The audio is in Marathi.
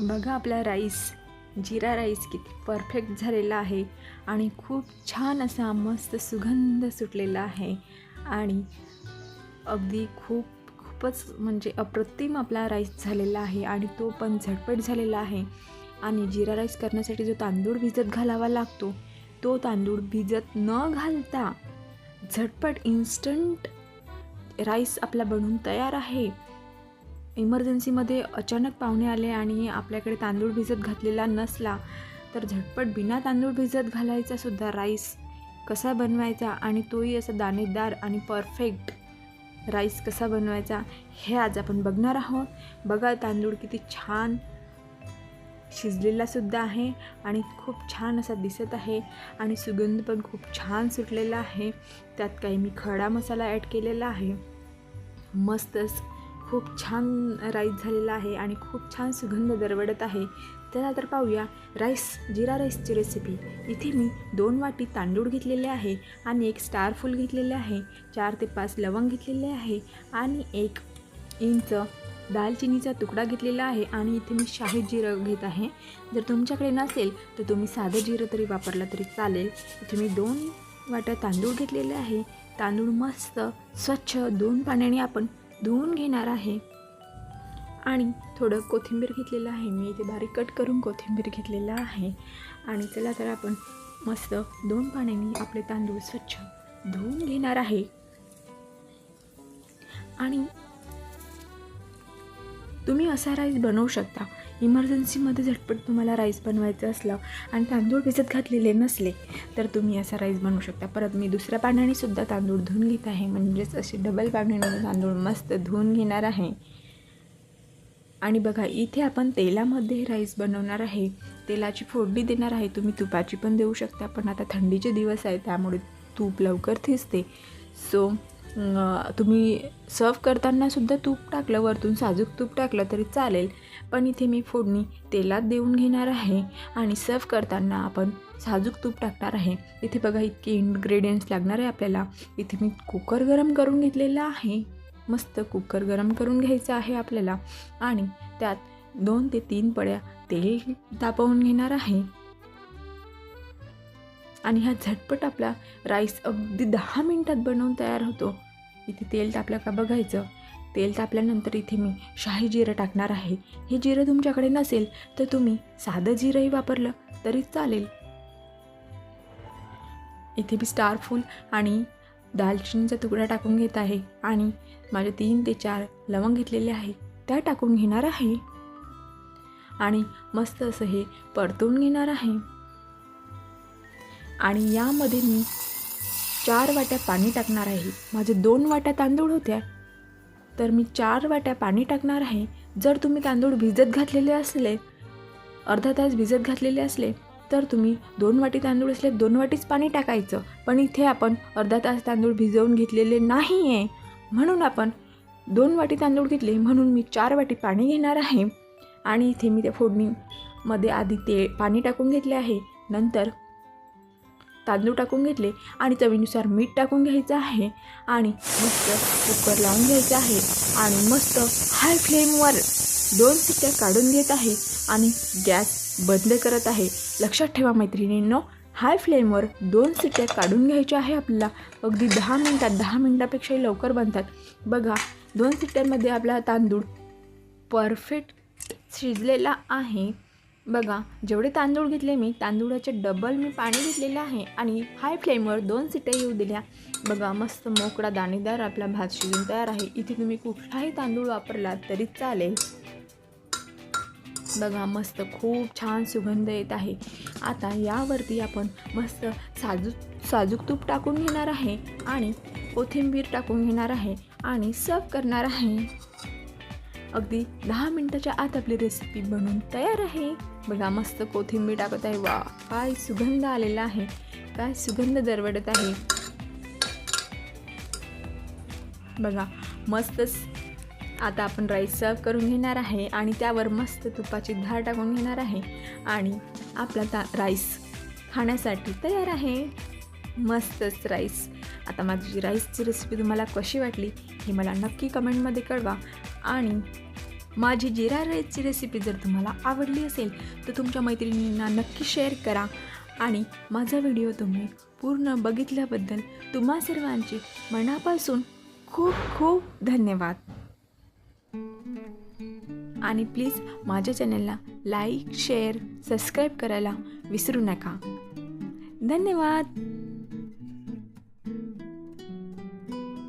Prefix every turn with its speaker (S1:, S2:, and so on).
S1: बघा आपला राईस जिरा राईस किती परफेक्ट झालेला आहे आणि खूप छान असा मस्त सुगंध सुटलेला आहे. आणि अगदी खूप खूपच म्हणजे अप्रतिम आपला राईस झालेला आहे आणि तो पण झटपट झालेला आहे. आणि जिरा राईस करण्यासाठी जो तांदूळ भिजत घालावा लागतो तो तांदूळ भिजत न घालता झटपट इन्स्टंट राईस आपला बनवून तयार आहे. इमर्जन्सीमध्ये अचानक पाहुणे आले आणि आपल्याकडे तांदूळ भिजत घातलेला नसला तर झटपट बिना तांदूळ भिजत घालायचा सुद्धा राईस कसा बनवायचा आणि तोही असा दाणेदार आणि परफेक्ट राईस कसा बनवायचा हे आज आपण बघणार आहोत. बघा तांदूळ किती छान शिजलेलासुद्धा आहे आणि खूप छान असा दिसत आहे आणि सुगंध पण खूप छान सुटलेला आहे. त्यात काही मी खडा मसाला ॲड केलेला आहे. मस्तच खूप छान राईस झालेला आहे आणि खूप छान सुगंध दरवडत आहे. चला तर पाहूया राईस जिरा राईसची रेसिपी इथे मी दोन वाटी तांदूळ घेतलेले आहे आणि एक स्टार फूल घेतलेले आहे चार ते पाच लवंग घेतलेले आहे आणि एक इंच दालचिनीचा तुकडा घेतलेला आहे आणि इथे मी शाही जिरं घेत आहे. जर तुमच्याकडे नसेल तर तुम्ही साधं जिरं तरी वापरलं तरी चालेल. इथे मी दोन वाट्या तांदूळ घेतलेले आहे. तांदूळ मस्त स्वच्छ दोन पाण्याने आपण धुवून घेणार आहे. आणि थोडं कोथिंबीर घेतलेलं आहे. मी इथे बारीक कट करून कोथिंबीर घेतलेलं आहे. आणि चला तर आपण मस्त दोन पाण्याने आपले तांदूळ स्वच्छ धुवून घेणार आहे. आणि तुम्ही असा राईस बनवू शकता. इमर्जन्सीमध्ये झटपट तुम्हाला राईस बनवायचं असलं आणि तांदूळ भिजत घातलेले नसले तर तुम्ही असा राईस बनवू शकता. परत मी दुसऱ्या पाण्यानेसुद्धा तांदूळ धुवून घेत आहे. म्हणजेच असे डबल पाण्याने तांदूळ मस्त धुवून घेणार आहे. आणि बघा इथे आपण तेलामध्ये राईस बनवणार आहे. तेलाची फोडणी देणार आहे. तुम्ही तुपाची पण देऊ शकता पण आता थंडीचे दिवस आहे त्यामुळे तूप लवकर थिजते. सो तुम्ही सर्व करतानासुद्धा तूप टाकलं वरतून साजूक तूप टाकलं तरी चालेल. पण इथे मी फोडणी तेलात देऊन घेणार आहे आणि सर्व करताना आपण साजूक तूप टाकणार आहे. इथे बघा इतके इन्ग्रेडियंट्स लागणार आहे आपल्याला. इथे मी कुकर गरम करून घेतलेला आहे. मस्त कुकर गरम करून घ्यायचं आहे आपल्याला. आणि त्यात दोन ते तीन पड्या तेल तापवून घेणार आहे. आणि हा झटपट आपला राईस अगदी दहा मिनटात बनवून तयार होतो. इथे तेल तापलं का बघायचं? तेल तापल्यानंतर इथे मी शाही जिरं टाकणार आहे. हे जिरं तुमच्याकडे नसेल तर तुम्ही साधं जिरंही वापरलं तरी चालेल. इथे मी स्टारफूल आणि दालचिनीचा तुकडा टाकून घेत आहे आणि माझे तीन ते चार लवंग घेतलेले आहे. त्या टाकून घेणार आहे. आणि मस्त असं हे परतून घेणार आहे. आणि यामध्ये मी चार वाट्या पाणी टाकणार आहे. माझे दोन वाट्या तांदूळ होत्या. तर मी चार वाट्या पाणी टाकणार आहे. जर तुम्ही तांदूळ भिजत घातलेले असले अर्धा तास भिजत घातलेले असले तर तुम्ही दोन वाटी तांदूळ असले दोन वाटीच पाणी टाकायचं. पण इथे आपण अर्धा तास तांदूळ भिजवून घेतलेले नाही आहे म्हणून आपण दोन वाटी तांदूळ घेतले म्हणून मी चार वाटी पाणी घेणार आहे. आणि इथे मी त्या फोडणीमध्ये आधी ते पाणी टाकून घेतले आहे. नंतर तांदूळ टाकून घेतले आणि चवीनुसार मीठ टाकून घ्यायचं आहे आणि मस्त कुकर लावून घ्यायचं आहे आणि मस्त हाय फ्लेमवर दोन सिट्ट्या काढून घेत आहे आणि गॅस बंद करत आहे. लक्षात ठेवा मैत्रिणींनो हाय फ्लेमवर दोन सिट्ट्या काढून घ्यायच्या आहे आपल्याला. अगदी दहा मिनटात दहा मिनटापेक्षाही लवकर बनतात. बघा दोन सिट्ट्यांमध्ये आपला तांदूळ परफेक्ट शिजलेला आहे. बघा जेवढे तांदूळ घेतले मी तांदूळाचे डबल मी पाणी घेतलेलं आहे आणि हाय फ्लेमवर दोन सिट्या येऊ दिल्या. बघा मस्त मोकळा दाणेदार आपला भात शिजून तयार आहे. इथे तुम्ही कुठलाही तांदूळ वापरला तरी चालेल. बघा मस्त खूप छान सुगंध येत आहे. आता यावरती आपण मस्त साजूक साजूक तूप टाकून घेणार आहे आणि कोथिंबीर टाकून घेणार आहे आणि सर्व करणार आहे. अगदी दहा मिनटाच्या आत आपली रेसिपी बनून तयार आहे. बघा मस्त कोथिंबीर टाकत आहे. वा काय सुगंध आलेला आहे. काय सुगंध दरवडत आहे. बघा मस्तच आता आपण राईस सर्व करून घेणार आहे आणि त्यावर मस्त तुपाची धार टाकून घेणार आहे. आणि आपला ता राईस खाण्यासाठी तयार आहे. मस्तच राईस आता माझी राईसची रेसिपी तुम्हाला कशी वाटली हे मला नक्की कमेंटमध्ये कळवा. आणि माझी जिरा राईसची रेसिपी जर तुम्हाला आवडली असेल तर तुमच्या मैत्रिणींना नक्की शेअर करा. आणि माझा व्हिडिओ तुम्ही पूर्ण बघितल्याबद्दल तुम्हा सर्वांचे मनापासून खूप खूप धन्यवाद. आणि प्लीज माझ्या चॅनलला लाईक शेअर सबस्क्राईब करायला विसरू नका. धन्यवाद.